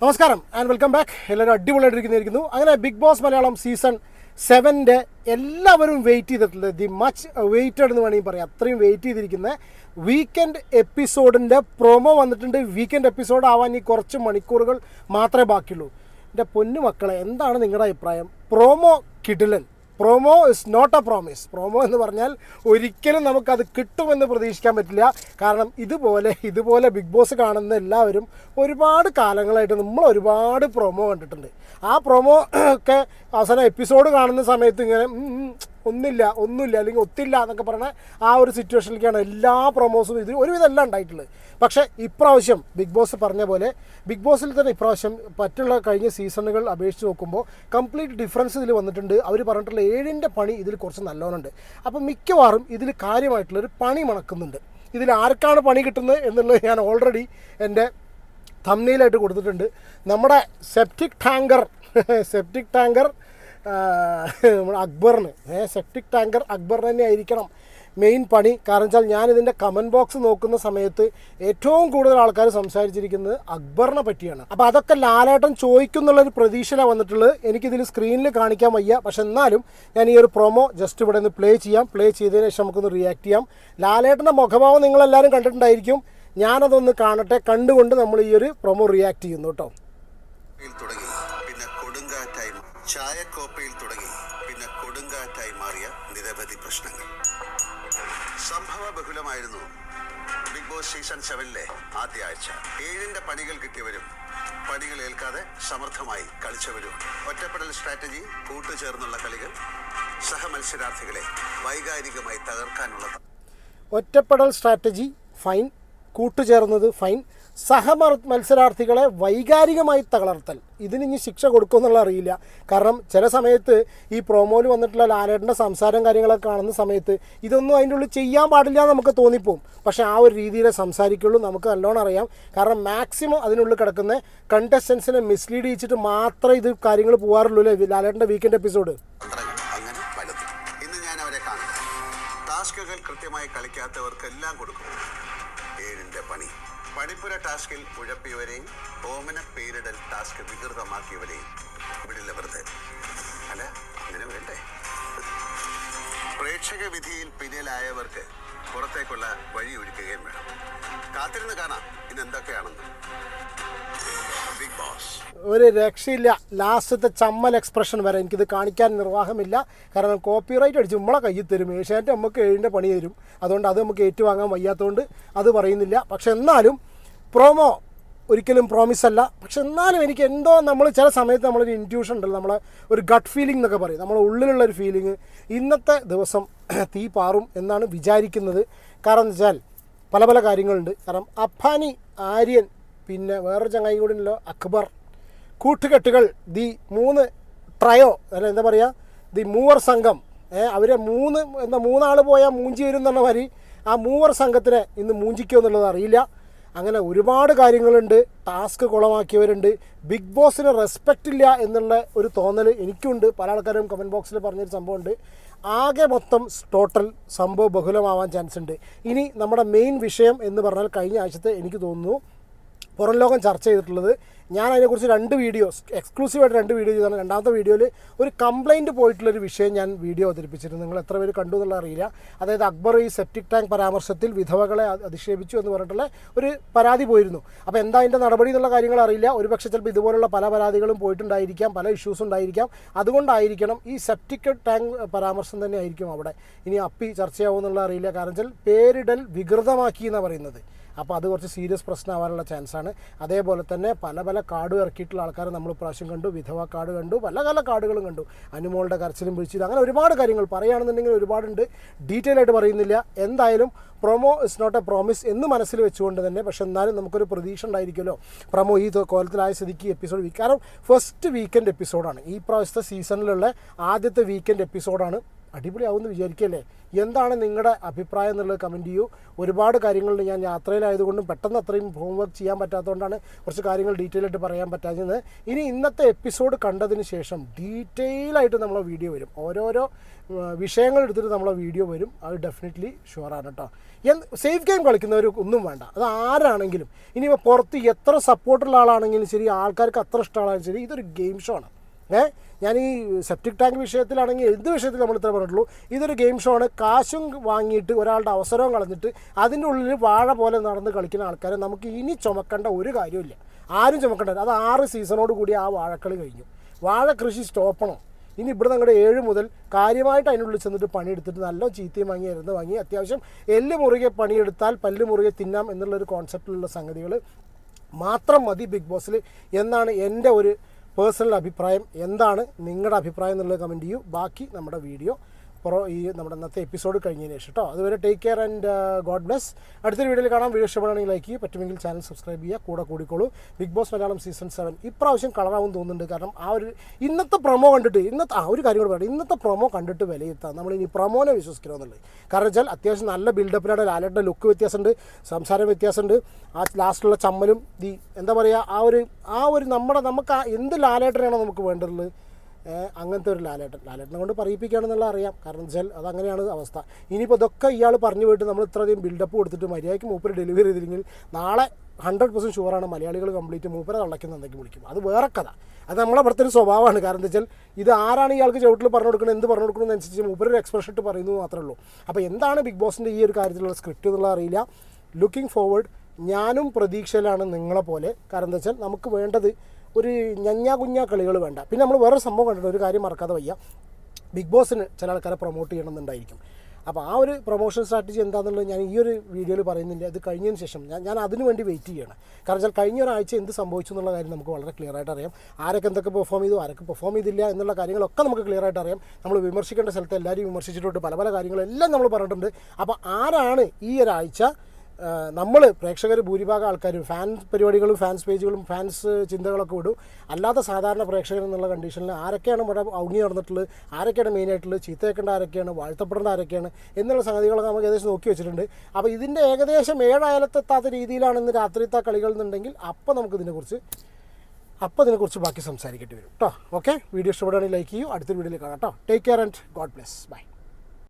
നമസ്കാരം and welcome back എല്ലാവരും അടിപൊളിയായിട്ടിരിക്കുന്നിരിക്കുന്നു അങ്ങനെ ബിഗ് ബോസ് മലയാളം സീസൺ സെവന്റെ എല്ലാവരും വെയിറ്റ് ചെയ്തിട്ടുള്ളത് ദി മച്ച് വെയിറ്റഡ് എന്ന് വേണമെങ്കിൽ പറയാം. അത്രയും വെയിറ്റ് ചെയ്തിരിക്കുന്ന വീക്കെൻഡ് എപ്പിസോഡിന്റെ പ്രൊമോ വന്നിട്ടുണ്ട്. വീക്കെൻഡ് എപ്പിസോഡ് ആവാൻ ഈ കുറച്ച് മണിക്കൂറുകൾ മാത്രമേ ബാക്കിയുള്ളൂ. എന്റെ പൊന്നു മക്കളെ എന്താണ് നിങ്ങളുടെ അഭിപ്രായം? പ്രൊമോ കിടിലൻ. Promo is not a promise promo എന്ന് പറഞ്ഞാൽ ഒരിക്കലും നമുക്കത് കിട്ടുമെന്ന് പ്രതീക്ഷിക്കാൻ പറ്റില്ല. കാരണം ഇതുപോലെ ഇതുപോലെ ബിഗ് ബോസ് കാണുന്ന എല്ലാവരും ഒരുപാട് കാലങ്ങളായിട്ട് നമ്മൾ ഒരുപാട് പ്രൊമോ കണ്ടിട്ടുണ്ട്. ആ പ്രൊമോ ഒക്കെ അവസാനം എപ്പിസോഡ് കാണുന്ന സമയത്ത് ഇങ്ങനെ ഒന്നില്ല ഒന്നുമില്ല അല്ലെങ്കിൽ ഒത്തില്ല എന്നൊക്കെ പറഞ്ഞ ആ ഒരു സിറ്റുവേഷനിലേക്കാണ് എല്ലാ പ്രൊമോസും ഇതിൽ ഒരുവിധം എല്ലാം ഉണ്ടായിട്ടുള്ളത്. പക്ഷേ ഇപ്രാവശ്യം ബിഗ് ബോസ് പറഞ്ഞ പോലെ ബിഗ് ബോസിൽ തന്നെ ഇപ്രാവശ്യം മറ്റുള്ള കഴിഞ്ഞ സീസണുകൾ അപേക്ഷിച്ച് നോക്കുമ്പോൾ കംപ്ലീറ്റ് ഡിഫറൻസ് ഇതിൽ വന്നിട്ടുണ്ട്. അവർ പറഞ്ഞിട്ടുള്ള ഏഴിന്റെ പണി ഇതിൽ കുറച്ച് നല്ലോണമുണ്ട്. അപ്പം മിക്കവാറും ഇതിൽ കാര്യമായിട്ടുള്ളൊരു പണി മണക്കുന്നുണ്ട്. ഇതിൽ ആർക്കാണ് പണി കിട്ടുന്നത് എന്നുള്ളത് ഞാൻ ഓൾറെഡി എന്റെ തമ്മിലായിട്ട് കൊടുത്തിട്ടുണ്ട്. നമ്മുടെ സെപ്റ്റിക് ടാങ്കർ സെപ്റ്റിക് ടാങ്കർ നമ്മുടെ അക്ബറിന്. സെപ്റ്റിക് ടാങ്കർ അക്ബറിന് തന്നെ ആയിരിക്കണം മെയിൻ പണി. കാരണം വെച്ചാൽ ഞാൻ ഇതിന്റെ കമന്റ് ബോക്സ് നോക്കുന്ന സമയത്ത് ഏറ്റവും കൂടുതൽ ആൾക്കാർ സംസാരിച്ചിരിക്കുന്നത് അക്ബറിനെ പറ്റിയാണ്. അപ്പോൾ അതൊക്കെ ലാലേട്ടൻ ചോദിക്കുന്നുള്ളൊരു പ്രതീക്ഷയിലാണ് വന്നിട്ടുള്ളത്. എനിക്കിതിൽ സ്ക്രീനിൽ കാണിക്കാൻ വയ്യ. പക്ഷെ എന്നാലും ഞാൻ ഈ ഒരു പ്രൊമോ ജസ്റ്റ് ഇവിടെ നിന്ന് പ്ലേ ചെയ്യാം. പ്ലേ ചെയ്തതിന് ശേഷം നമുക്കൊന്ന് റിയാക്ട് ചെയ്യാം. ലാലേട്ടന്റെ മുഖഭാവം നിങ്ങളെല്ലാവരും കണ്ടിട്ടുണ്ടായിരിക്കും. ഞാനതൊന്ന് കാണട്ടെ. കണ്ടുകൊണ്ട് നമ്മൾ ഈ ഒരു പ്രൊമോ റിയാക്ട് ചെയ്യുന്നു കേട്ടോ. പിന്നെ മാ- നിരവധി പ്രശ്നങ്ങൾ. സംഭവ ബഹുലമായിരുന്നു ബിഗ് ബോസ് സീസൺ സെവനിലെ ആദ്യ ആഴ്ച. ഏഴിന്റെ പണികൾ കിട്ടിയവരും പണികൾ ഏൽക്കാതെ സമർത്ഥമായി കളിച്ചവരും. ഒറ്റപ്പെടൽ സ്ട്രാറ്റജി കൂട്ടുചേർന്നുള്ള കളികൾ സഹമത്സരാർത്ഥികളെ വൈകാരികമായി തകർക്കാനുള്ള ഒറ്റപ്പെടൽ സ്ട്രാറ്റജി ഫൈൻ. കൂട്ടുചേർന്നത് ഫൈൻ. സഹമർ മത്സരാർത്ഥികളെ വൈകാരികമായി തളർത്തൽ ഇതിന് ഇനി ശിക്ഷ കൊടുക്കുമെന്നുള്ള അറിയില്ല. കാരണം ചില സമയത്ത് ഈ പ്രൊമോയിൽ വന്നിട്ടുള്ള ലാലേട്ടന്റെ സംസാരം കാര്യങ്ങളൊക്കെ കാണുന്ന സമയത്ത് ഇതൊന്നും അതിന്റെ ഉള്ളിൽ ചെയ്യാൻ പാടില്ല എന്ന് നമുക്ക് തോന്നിപ്പോവും. പക്ഷേ ആ ഒരു രീതിയിലെ സംസാരിക്കുള്ളൂ. നമുക്ക് നല്ലോണം അറിയാം. കാരണം മാക്സിമം അതിനുള്ളിൽ കിടക്കുന്ന കണ്ടസ്റ്റൻസിനെ മിസ്ലീഡ് ചെയ്യിച്ചിട്ട് മാത്രമേ ഇത് കാര്യങ്ങൾ പോകാറുള്ളൂ അല്ലേ? ലാലേട്ടന്റെ വീക്കെൻഡ് എപ്പിസോഡ് കൃത്യമായി കളിക്കാത്തവർക്കെല്ലാം കൊടുക്കും. ഏഴിന്റെ പണി. പണിപ്പുര ടാസ്കിൽ ഉഴപ്പിയവരെയും ഓമന പേരിടൽ ടാസ്ക് വികൃതമാക്കിയവരെയും വിടില്ല വെറുതെ? അല്ല അങ്ങനെ വേണ്ടേ? പ്രേക്ഷക വിധിയിൽ പിന്നിലായവർക്ക് പുറത്തേക്കുള്ള വഴി ഒരുക്കുകയും വേണം. കാത്തിരുന്ന് കാണാം ഇന്ന് എന്തൊക്കെയാണെന്ന്. ഒരു രക്ഷയില്ല. ലാസ്റ്റത്തെ ചമ്മൽ എക്സ്പ്രഷൻ വരെ. എനിക്കിത് കാണിക്കാൻ നിർവാഹമില്ല. കാരണം കോപ്പിറൈറ്റ് അടിച്ച് നമ്മളെ കയ്യിൽ തരും. ഏഷ്യാനെറ്റ് നമുക്ക് ഏഴിന്റെ പണി തരും. അതുകൊണ്ട് അത് നമുക്ക് ഏറ്റുവാങ്ങാൻ വയ്യാത്തതുകൊണ്ട് അത് പറയുന്നില്ല. പക്ഷെ എന്നാലും പ്രോമോ ഒരിക്കലും പ്രോമിസ് അല്ല. പക്ഷെ എന്നാലും എനിക്ക് എന്തോ നമ്മൾ ചില സമയത്ത് നമ്മളൊരു ഇന്റ്യൂഷൻ ഉണ്ടല്ലോ. നമ്മളെ ഒരു ഗട്ട് ഫീലിംഗ് എന്നൊക്കെ പറയും. നമ്മളെ ഉള്ളിലുള്ള ഒരു ഫീലിംഗ് ഇന്നത്തെ ദിവസം തീ പാറും എന്നാണ് വിചാരിക്കുന്നത്. കാരണം എന്ന് വെച്ചാൽ പല പല കാര്യങ്ങളുണ്ട്. കാരണം അഫാനി ആര്യൻ പിന്നെ വേറൊരു ചങ്ങായി കൂടി ഉണ്ടല്ലോ അക്ബർ. കൂട്ടുകെട്ടുകൾ ദി മൂന്ന് ട്രയോ അല്ല എന്താ പറയുക ദി മൂവർ സംഘം. അവരെ മൂന്ന് എന്താ മൂന്നാൾ പോയാൽ മൂഞ്ചി വരും എന്നുള്ള മാതിരി ആ മൂവർ സംഘത്തിനെ ഇന്ന് മൂഞ്ചിക്കോ എന്നുള്ളത് അറിയില്ല. അങ്ങനെ ഒരുപാട് കാര്യങ്ങളുണ്ട് ടാസ്ക് കുളമാക്കിയവരുണ്ട്. ബിഗ് ബോസിന് റെസ്പെക്റ്റ് ഇല്ല എന്നുള്ള ഒരു തോന്നൽ എനിക്കുണ്ട്. പല ആൾക്കാരും കമന്റ് ബോക്സിൽ പറഞ്ഞൊരു സംഭവമുണ്ട്. ആകെ മൊത്തം ടോട്ടൽ സംഭവ ബഹുലമാവാൻ ചാൻസ് ഉണ്ട്. ഇനി നമ്മുടെ മെയിൻ വിഷയം എന്ന് പറഞ്ഞാൽ കഴിഞ്ഞ ആഴ്ചത്തെ എനിക്ക് തോന്നുന്നു പുറം ലോകം ചർച്ച ചെയ്തിട്ടുള്ളത്. ഞാൻ അതിനെക്കുറിച്ച് രണ്ട് വീഡിയോസ് എക്സ്ക്ലൂസീവായിട്ട് രണ്ട് വീഡിയോ ചെയ്താണ് രണ്ടാമത്തെ വീഡിയോയിൽ ഒരു കംപ്ലൈന്റ് പോയിട്ടുള്ളൊരു വിഷയം ഞാൻ വീഡിയോ അവതരിപ്പിച്ചിരുന്നു. നിങ്ങൾ എത്ര പേര് കണ്ടു എന്നുള്ള അറിയില്ല. അതായത് അക്ബർ ഈ സെപ്റ്റിക് ടാങ്ക് പരാമർശത്തിൽ വിധവകളെ അധിക്ഷേപിച്ചു എന്ന് പറഞ്ഞിട്ടുള്ള ഒരു പരാതി പോയിരുന്നു. അപ്പോൾ എന്താ അതിന്റെ നടപടി എന്നുള്ള കാര്യങ്ങൾ അറിയില്ല. ഒരുപക്ഷെ ചിലപ്പോൾ ഇതുപോലുള്ള പല പരാതികളും പോയിട്ടുണ്ടായിരിക്കാം പല ഇഷ്യൂസ് ഉണ്ടായിരിക്കാം. അതുകൊണ്ടായിരിക്കണം ഈ സെപ്റ്റിക് ടാങ്ക് പരാമർശം തന്നെ ആയിരിക്കും അവിടെ. ഇനി അപ്പി ചർച്ചയാവുമെന്നുള്ള അറിയില്ല. കാരണം വെച്ചാൽ പേരിടൽ വികൃതമാക്കി എന്നാണ് പറയുന്നത്. അപ്പോൾ അത് കുറച്ച് സീരിയസ് പ്രശ്നമാവാനുള്ള ചാൻസാണ് അതേപോലെ തന്നെ പല പല കാർഡ് ഇറക്കിയിട്ടുള്ള ആൾക്കാർ നമ്മൾ പ്രാവശ്യം കണ്ടു. വിധവ കാർഡ് കണ്ടു. പല പല കാർഡുകളും കണ്ടു. അനുമോളുടെ കരച്ചിലും പിടിച്ചത് അങ്ങനെ ഒരുപാട് കാര്യങ്ങൾ പറയുകയാണെന്നുണ്ടെങ്കിൽ ഒരുപാടുണ്ട്. ഡീറ്റെയിൽ ആയിട്ട് പറയുന്നില്ല. എന്തായാലും promo is not a promise എന്ന് മനസ്സിൽ വെച്ചുകൊണ്ട് തന്നെ പക്ഷെ എന്നാലും നമുക്കൊരു പ്രതീക്ഷ ഉണ്ടായിരിക്കുമല്ലോ. പ്രൊമോ ഈ കോലത്തിലായ സ്ഥിതിക്ക് എപ്പിസോഡ് വീക്ക് കാരണം ഫസ്റ്റ് വീക്കെൻഡ് എപ്പിസോഡാണ് ഈ പ്രാവശ്യത്തെ സീസണിലുള്ള ആദ്യത്തെ വീക്കെൻഡ് എപ്പിസോഡാണ് അടിപൊളിയാവുമെന്ന് വിചാരിക്കല്ലേ എന്താണ് നിങ്ങളുടെ അഭിപ്രായം എന്നുള്ളത് കമന്റ് ചെയ്യൂ. ഒരുപാട് കാര്യങ്ങളിൽ ഞാൻ യാത്രയിലായതുകൊണ്ടും പെട്ടെന്ന് അത്രയും ഹോംവർക്ക് ചെയ്യാൻ പറ്റാത്തതുകൊണ്ടാണ് കുറച്ച് കാര്യങ്ങൾ ഡീറ്റെയിൽ ആയിട്ട് പറയാൻ പറ്റാഞ്ഞത്. ഇനി ഇന്നത്തെ എപ്പിസോഡ് കണ്ടതിന് ശേഷം ഡീറ്റെയിൽ ആയിട്ട് നമ്മളെ വീഡിയോ വരും. ഓരോരോ വിഷയങ്ങൾ എടുത്തിട്ട് നമ്മളെ വീഡിയോ വരും. അത് ഡെഫിനറ്റ്ലി ഷുവറാണ് കേട്ടോ സേഫ് ഗെയിം കളിക്കുന്നവർ ഒന്നും വേണ്ട. അത് ആരാണെങ്കിലും ഇനിയിപ്പോൾ പുറത്ത് എത്ര സപ്പോർട്ടുള്ള ആളാണെങ്കിലും ശരി ആൾക്കാർക്ക് അത്ര ഇഷ്ടമാണെങ്കിലും ശരി ഇതൊരു ഗെയിം ഷോ ആണ്. ഏ? ഞാൻ ഈ സെപ്റ്റിക് ടാങ്ക് വിഷയത്തിലാണെങ്കിൽ എന്ത് വിഷയത്തിൽ നമ്മൾ ഇത്ര പറഞ്ഞിട്ടുള്ളൂ? ഇതൊരു ഗെയിം ഷോ ആണ്. കാശും വാങ്ങിയിട്ട് ഒരാളുടെ അവസരവും കളഞ്ഞിട്ട് അതിന്റെ ഉള്ളിൽ വാഴ പോലെ നടന്ന് കളിക്കുന്ന ആൾക്കാരെ നമുക്ക് ഇനി ചുമക്കേണ്ട ഒരു കാര്യമില്ല ആരും ചുമക്കേണ്ട അത് ആറ് സീസണോട് കൂടി ആ വാഴക്കളി കഴിഞ്ഞു. വാഴ കൃഷി സ്റ്റോപ്പണോ? ഇനി ഇവിടെ നിങ്ങളുടെ ഏഴ് മുതൽ കാര്യമായിട്ട് അതിനുള്ളിൽ ചെന്നിട്ട് പണിയെടുത്തിട്ട് നല്ല ചീത്തയും വാങ്ങി ഇരുന്ന് വാങ്ങി അത്യാവശ്യം എല്ല് മുറുകെ പണിയെടുത്താൽ പല്ല് മുറുകെ തിന്നാം എന്നുള്ളൊരു കോൺസെപ്റ്റിലുള്ള സംഗതികൾ മാത്രം മതി ബിഗ് ബോസിൽ എന്നാണ് എന്റെ ഒരു പേഴ്സണൽ അഭിപ്രായം എന്താണ് നിങ്ങളുടെ അഭിപ്രായം എന്നുള്ളത് കമന്റ് ചെയ്യൂ. ബാക്കി നമ്മുടെ വീഡിയോ പുറോ ഈ നമ്മുടെ ഇന്നത്തെ എപ്പിസോഡ് കഴിഞ്ഞതിന് ശേഷം കേട്ടോ അതുവരെ take care and God bless അടുത്തൊരു വീഡിയോയിൽ കാണാം. വീഡിയോ ഇഷ്ടപ്പെടുകയാണെങ്കിൽ ലൈക്ക് ചെയ്യുക. പറ്റുമെങ്കിൽ ചാനൽ സബ്സ്ക്രൈബ് ചെയ്യുക. കൂടെ കൂടിക്കോളൂ. Bigg Boss Malayalam season seven ഇപ്രാവശ്യം കളറാവും തോന്നുന്നുണ്ട്. കാരണം ആ ഒരു ഇന്നത്തെ പ്രൊമോ കണ്ടിട്ട് ഇന്നത്തെ ആ ഒരു കാര്യം കൂടെ പറയാം ഇന്നത്തെ പ്രൊമോ കണ്ടിട്ട് വിലയിരുത്താം. നമ്മൾ ഇനി പ്രൊമോനെ വിശ്വസിക്കണമെന്നുള്ളത്. കാരണം വെച്ചാൽ അത്യാവശ്യം നല്ല ബിൽഡപ്പിലാണ് ലാലേട്ടന്റെ ലുക്ക് വ്യത്യാസമുണ്ട്. സംസാരം വ്യത്യാസമുണ്ട്. ആ ലാസ്റ്റിലുള്ള ചമ്മലും ദി എന്താ പറയുക ആ ഒരു ആ ഒരു നമ്മുടെ നമുക്ക് എന്ത് ലാലേട്ടനാണോ നമുക്ക് ഏഹ് അങ്ങനത്തെ ഒരു ലാലേട്ടൻ. ലാലേട്ടനെ കൊണ്ട് പറയിപ്പിക്കുകയാണെന്നുള്ള അറിയാം. കാരണം വെച്ചാൽ അതങ്ങനെയാണ് അവസ്ഥ. ഇനിയിപ്പോൾ ഇതൊക്കെ ഇയാൾ പറഞ്ഞു പോയിട്ട് നമ്മൾ ഇത്രയധികം ബിൽഡപ്പ് കൊടുത്തിട്ട് മര്യാദയ്ക്ക് മൂപ്പര് ഡെലിവറി ചെയ്തില്ലെങ്കിൽ നാളെ ഹൺഡ്രഡ് പെർസെന്റ് ഷുവറാണ് മലയാളികൾ കംപ്ലീറ്റ് മൂപ്പരെ തള്ളയ്ക്കുന്ന എന്തെങ്കിലും വിളിക്കും. അത് വേറെ കഥ. അത് നമ്മളെ ഇവിടുത്തെ ഒരു സ്വഭാവമാണ്. കാരണം എന്താ വെച്ചാൽ ഇത് ആരാണ് ഇയാൾക്ക് ചവിട്ടിൽ പറഞ്ഞു കൊടുക്കുന്നത് എന്ത് പറഞ്ഞു കൊടുക്കുന്നതനുസരിച്ച് മൂപ്പര് ഒരു എക്സ്പ്രഷൻ ഇട്ട് പറയുന്നു മാത്രമേ ഉള്ളൂ. അപ്പോൾ എന്താണ് ബിഗ് ബോസിന്റെ ഈ ഒരു കാര്യത്തിലുള്ള സ്ക്രിപ്റ്റ് എന്നുള്ള അറിയില്ല. ലുക്കിംഗ് ഫോർവേഡ് ഞാനും പ്രതീക്ഷയിലാണ് നിങ്ങളെ പോലെ. കാരണം എന്താ വെച്ചാൽ നമുക്ക് വേണ്ടത് ഒരു ഞഞ്ഞാ കുഞ്ഞാ കളികൾ വേണ്ട. പിന്നെ നമ്മൾ വേറൊരു സംഭവം കണ്ടിട്ട് ഒരു കാര്യം മറക്കാതെ വയ്യ. ബിഗ് ബോസിന് ചില ആൾക്കാരെ പ്രൊമോട്ട് ചെയ്യണമെന്നുണ്ടായിരിക്കും. അപ്പോൾ ആ ഒരു പ്രൊമോഷൻ സ്ട്രാറ്റജി എന്താണെന്നുള്ളത് ഞാൻ ഈ ഒരു വീഡിയോയിൽ പറയുന്നില്ല. അത് കഴിഞ്ഞതിന് ശേഷം ഞാൻ ഞാൻ അതിനു വേണ്ടി വെയിറ്റ് ചെയ്യണം. കാരണം വെച്ചാൽ കഴിഞ്ഞ ഒരാഴ്ച എന്ത് സംഭവിച്ചു എന്നുള്ള കാര്യം നമുക്ക് വളരെ ക്ലിയർ ആയിട്ട് അറിയാം. ആരൊക്കെ എന്തൊക്കെ പെർഫോം ചെയ്തു ആരൊക്കെ പെർഫോം ചെയ്തില്ല എന്നുള്ള കാര്യങ്ങളൊക്കെ നമുക്ക് ക്ലിയർ ആയിട്ട് അറിയാം. നമ്മൾ വിമർശിക്കേണ്ട സ്ഥലത്ത് എല്ലാവരും വിമർശിച്ചിട്ടുണ്ട്. പല പല കാര്യങ്ങളെല്ലാം നമ്മൾ പറഞ്ഞിട്ടുണ്ട്. അപ്പോൾ ആരാണ് ഈ ഒരാഴ്ച നമ്മൾ പ്രേക്ഷകർ ഭൂരിഭാഗം ആൾക്കാരും ഫാൻസ് പരിപാടികളും ഫാൻസ് പേജുകളും ഫാൻസ് ചിന്തകളൊക്കെ വിടും അല്ലാത്ത സാധാരണ പ്രേക്ഷകർ എന്നുള്ള കണ്ടീഷനിൽ ആരൊക്കെയാണ് ഇവിടെ ഔങ്ങി നടന്നിട്ടുള്ളത് ആരൊക്കെയാണ് മെയിനായിട്ടുള്ളത് ചീത്തയേക്കേണ്ട ആരൊക്കെയാണ് വാഴ്ത്തപ്പെടേണ്ട ആരൊക്കെയാണ് എന്നുള്ള സംഗതികളൊക്കെ നമുക്ക് ഏകദേശം നോക്കി വെച്ചിട്ടുണ്ട്. അപ്പോൾ ഇതിന്റെ ഏകദേശം ഏഴായാലത്തെത്താത്ത രീതിയിലാണ് ഇന്ന് രാത്രിത്തെ കളികൾ എന്നുണ്ടെങ്കിൽ അപ്പോൾ നമുക്ക് ഇതിനെക്കുറിച്ച് അപ്പോൾ ഇതിനെക്കുറിച്ച് ബാക്കി സംസാരിക്കേണ്ടി വരും. കേട്ടോ ഓക്കെ വീഡിയോ ഇഷ്ടപ്പെടുകയാണെങ്കിൽ ലൈക്ക് ചെയ്യൂ. അടുത്തൊരു വീഡിയോയിൽ കാണാം കേട്ടോ take care and God bless bye